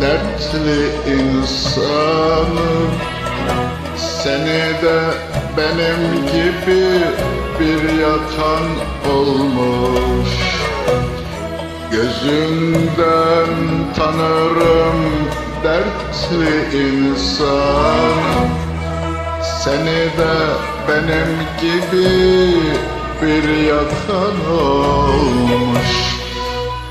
dertli insanım Seni de benim gibi bir yakan olmuş. Gözünden tanırım dertli insan Seni de benim gibi bir yakan olmuş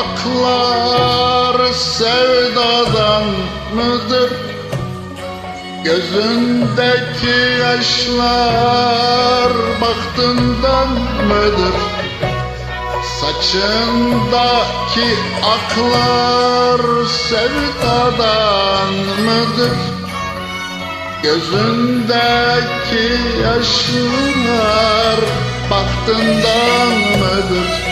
aklar sevdadan mıdır? Gözündeki yaşlar baktından mıdır? Saçındaki aklar sevdadan mıdır? Gözündeki yaşlar baktından mıdır?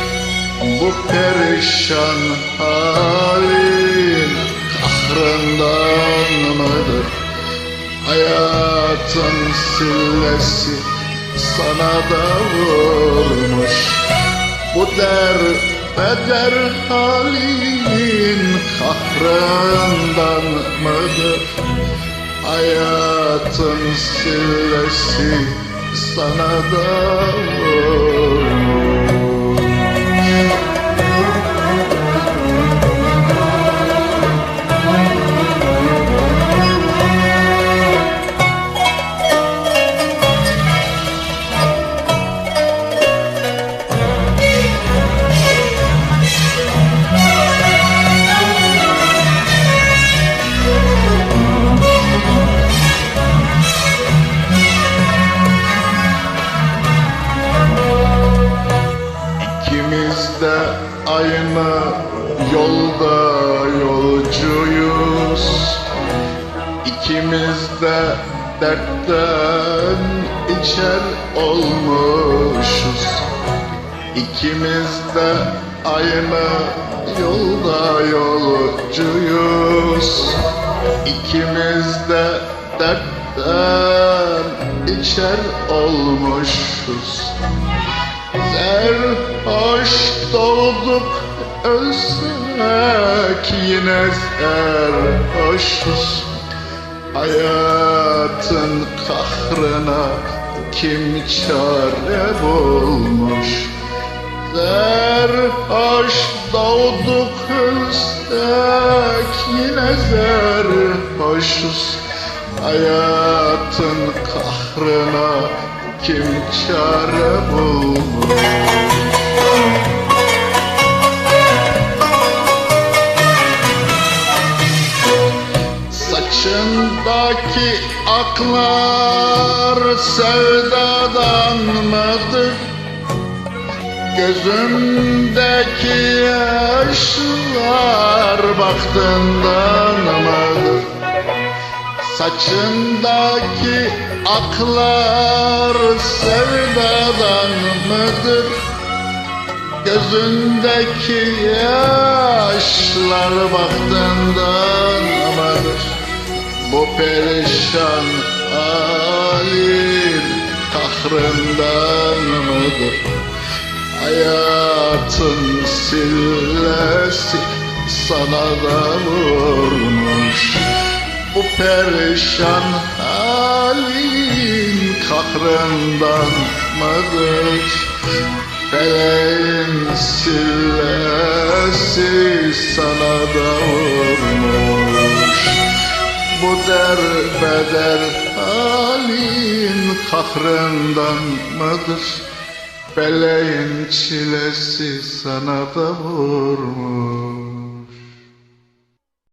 Bu perişan halin kahrından mıdır? Hayatın sillesi sana da vurmuş Bu der beder halin kahrından mıdır? Hayatın sillesi sana da vurmuş aynı yolda yolcuyuz. İkimiz de dertten içer olmuşuz. İkimiz de aynı yolda yolcuyuz. İkimiz de dertten içer olmuşuz Serhoş doğduk ölsek yine serhoşuz Hayatın kahrına kim çare bulmuş? Serhoş doğduk ölsek yine serhoşuz Hayatın kahrına kim çare bulmuş aklar sevdadan mıdır? Gözümdeki yaşlar baktığından mıdır? Saçındaki aklar sevdadan mıdır? Gözündeki yaşlar baktığından mıdır? Bu perişan halin kahrından mıdır? Hayatın sillesi sana da vurmuş Bu perişan halin kahrından mıdır? Feleğin sillesi sana da vurmuş Bu derbeder halin kahrından mıdır? Feleğin çilesi sana da vurmuş